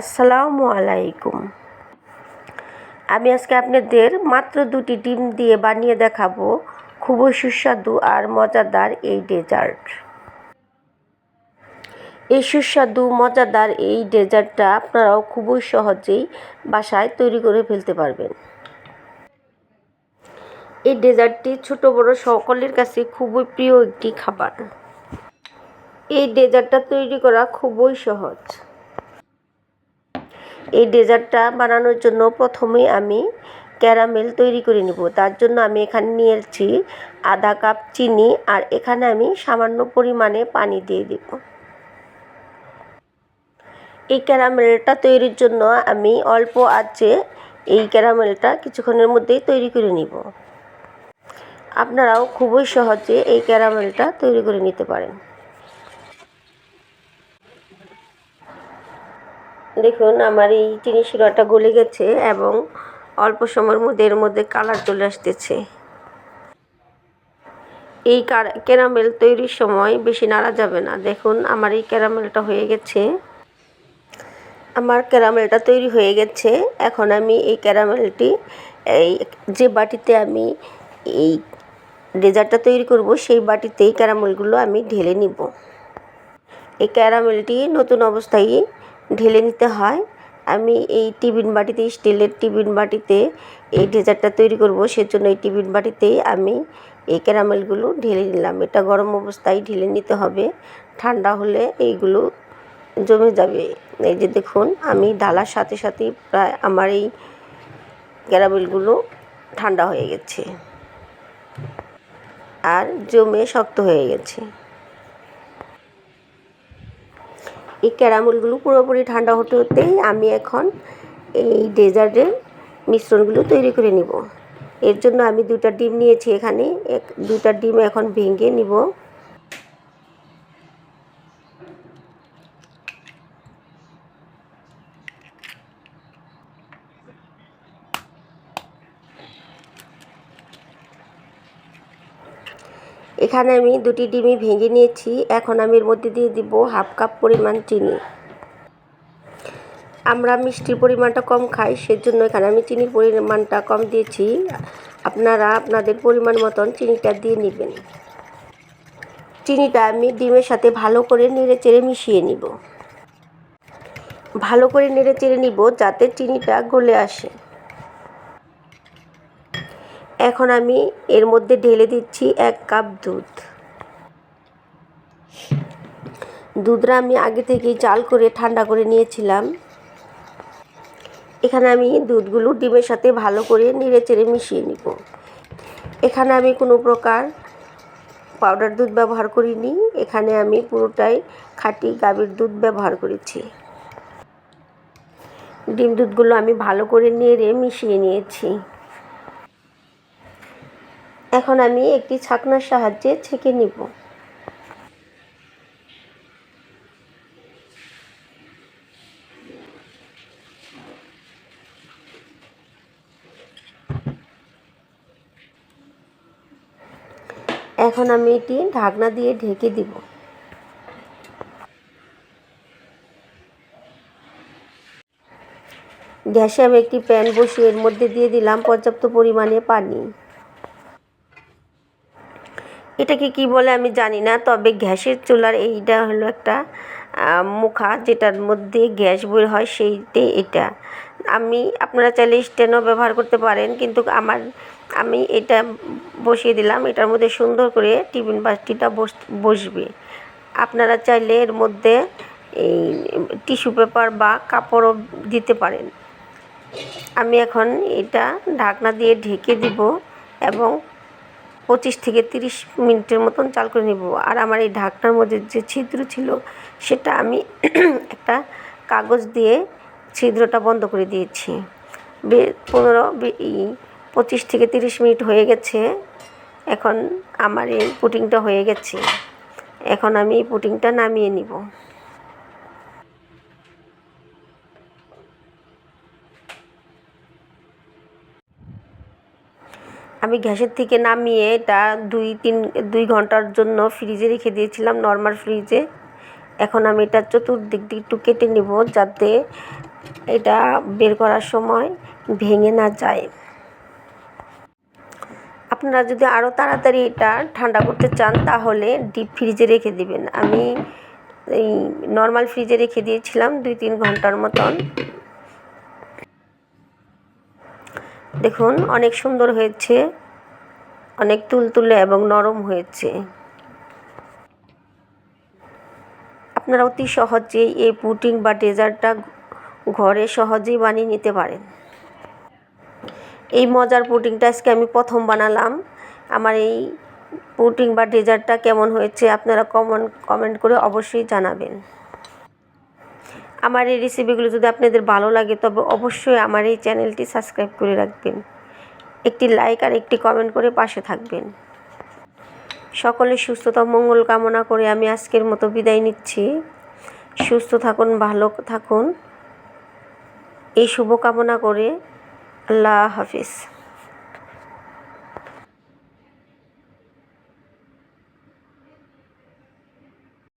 আসসালামু আলাইকুম। আমি আজকে আপনাদের মাত্র দুটি ডিম দিয়ে বানিয়ে দেখাবো। খুবই সুস্বাদু আর মজাদার এই ডেজার্ট। এই সুস্বাদু, মজাদার এই ডেজার্টটা আপনারাও খুবই সহজেই বাসায় তৈরি করে ফেলতে পারবেন। এই ডেজার্টটি ছোট, বড় সকলের কাছে খুবই প্রিয় একটি খাবার। এই ডেজার্টটা তৈরি করা খুবই সহজ। এই ডেজার্টটা বানানোর জন্য প্রথমে আমি ক্যারামেল তৈরি করে নেব। তার জন্য আমি এখানে নিয়েছি আধা কাপ চিনি আর এখানে আমি সামান্য পরিমাণে পানি দিয়ে দেব। এই ক্যারামেলটা তৈরির জন্য আমি অল্প আঁচে এই ক্যারামেলটা কিছুক্ষণের মধ্যেই তৈরি করে নিব। আপনারাও খুবই সহজে এই ক্যারামেলটা তৈরি করে নিতে পারেন। দেখুন, আমার এই চিনি শিরাটা গলে গেছে এবং অল্প সময়ের মধ্যে এর মধ্যে কালার চলে আসতেছে। এই ক্যারামেল তৈরির সময় বেশি নাড়া যাবে না। দেখুন, আমার এই ক্যারামেলটা হয়ে গেছে। আমার ক্যারামেলটা তৈরি হয়ে গেছে। এখন আমি এই ক্যারামেলটি, এই যে বাটিতে আমি এই ডেজার্টটা তৈরি করব, সেই বাটিতেই ক্যারামেলগুলো আমি ঢেলে নিব। এই ক্যারামেলটি নতুন অবস্থায় ঢেলে নিতে হয়। আমি এই টিফিন বাটিতে, স্টিলের টিফিন বাটিতে এই ডেজার্টটা তৈরি করব। সেজন্য এই টিফিন বাটিতেই আমি এই ক্যারামেলগুলো ঢেলে নিলাম। এটা গরম অবস্থায় ঢেলে নিতে হবে। ঠান্ডা হলে এইগুলো জমে যাবে। এই যে দেখুন, আমি ঢালার সাথে সাথেই প্রায় আমার এই ক্যারামেলগুলো ঠান্ডা হয়ে গেছে। আর জমে শক্ত হয়ে গেছে। এই ক্যারামেলগুলো পুরোপুরি ঠান্ডা হতে হতেই আমি এখন এই ডেজার্টের মিশ্রণগুলো তৈরি করে নিব। এর জন্য আমি দুটা ডিম নিয়েছি এখানে। এক দুটা ডিম এখন ভেঙে নিব। এখানে আমি দুটি ডিমই ভেঙে নিয়েছি। এখন আমি এর মধ্যে দিয়ে দিব হাফ কাপ পরিমাণ চিনি। আমরা মিষ্টির পরিমাণটা কম খাই, সেজন্য এখানে আমি চিনির পরিমাণটা কম দিয়েছি। আপনারা আপনাদের পরিমাণ মতন চিনিটা দিয়ে নেবেন। চিনিটা আমি ডিমের সাথে ভালো করে নেড়ে চেড়ে মিশিয়ে নিব। ভালো করে নেড়ে চেড়ে নিব যাতে চিনিটা গলে আসে। এখন আমি এর মধ্যে ঢেলে দিচ্ছি এক কাপ দুধ। দুধটা আমি আগে থেকেই চাল করে ঠান্ডা করে নিয়েছিলাম। এখানে আমি দুধগুলো ডিমের সাথে ভালো করে নেড়ে চেড়ে মিশিয়ে নিব। এখানে আমি কোনো প্রকার পাউডার দুধ ব্যবহার করিনি। এখানে আমি পুরোটাই খাঁটি গাভীর দুধ ব্যবহার করেছি। ডিম দুধগুলো আমি ভালো করে নেড়ে মিশিয়ে নিয়েছি। এখন আমি একটি ছাকনার সাহায্যে ছেঁকে নিব। এখন আমি এটি ঢাকনা দিয়ে ঢেকে দিব। গ্যাসে আমি একটি প্যান বসিয়ে এর মধ্যে দিয়ে দিলাম পর্যাপ্ত পরিমাণে পানি। এটাকে কি বলে আমি জানি না, তবে গ্যাসের চুলার এইটা হলো একটা মুখা যেটার মধ্যে গ্যাস বের হয় সেইতে এটা। আমি, আপনারা চাইলে স্টেনও ব্যবহার করতে পারেন, কিন্তু আমার, আমি এটা বসিয়ে দিলাম, এটার মধ্যে সুন্দর করে টিফিন বাটিটা বসবে। আপনারা চাইলে এর মধ্যে এই টিস্যু পেপার বা কাপড়ও দিতে পারেন। আমি এখন এটা ঢাকনা দিয়ে ঢেকে দিব এবং পঁচিশ থেকে তিরিশ মিনিটের মতন চাল করে নেব। আর আমার এই ঢাকনার মধ্যে যে ছিদ্র ছিল, সেটা আমি একটা কাগজ দিয়ে ছিদ্রটা বন্ধ করে দিয়েছি। বে, পনেরো পঁচিশ থেকে তিরিশ মিনিট হয়ে গেছে। এখন আমার এই পুটিংটা হয়ে গেছে। এখন আমি এই পুটিংটা নামিয়ে নিব। আমি গ্যাসের থেকে নামিয়ে এটা দুই, তিন, দুই ঘণ্টার জন্য ফ্রিজে রেখে দিয়েছিলাম নর্মাল ফ্রিজে এখন আমি এটা চতুর্দিক দিয়ে একটু কেটে নেব যাতে এটা বের করার সময় ভেঙে না যায়। আপনারা যদি আরও তাড়াতাড়ি এটা ঠান্ডা করতে চান, তাহলে ডিপ ফ্রিজে রেখে দিবেন। আমি এই নর্মাল ফ্রিজে রেখে দিয়েছিলাম দুই, তিন ঘণ্টার মতন। দেখুন, অনেক সুন্দর হয়েছে, অনেক তুলতুলে এবং নরম হয়েছে। আপনারা অতি সহজেই এই পুটিং বা ডেজার্টটা ঘরে সহজেই বানিয়ে নিতে পারেন। এই মজার পুডিংটা আজকে আমি প্রথম বানালাম। আমার এই পুটিং বা ডেজার্টটা কেমন হয়েছে আপনারা কমেন্ট কমেন্ট করে অবশ্যই জানাবেন। আমার এই রেসিপিগুলো যদি আপনাদের ভালো লাগে, তবে অবশ্যই আমার এই চ্যানেলটি সাবস্ক্রাইব করে রাখবেন। একটি লাইক আর একটি কমেন্ট করে পাশে থাকবেন। সকলের সুস্থতা মঙ্গল কামনা করে আমি আজকের মতো বিদায় নিচ্ছি। সুস্থ থাকুন, ভালো থাকুন। এই শুভকামনা করে আল্লাহ হাফিজ।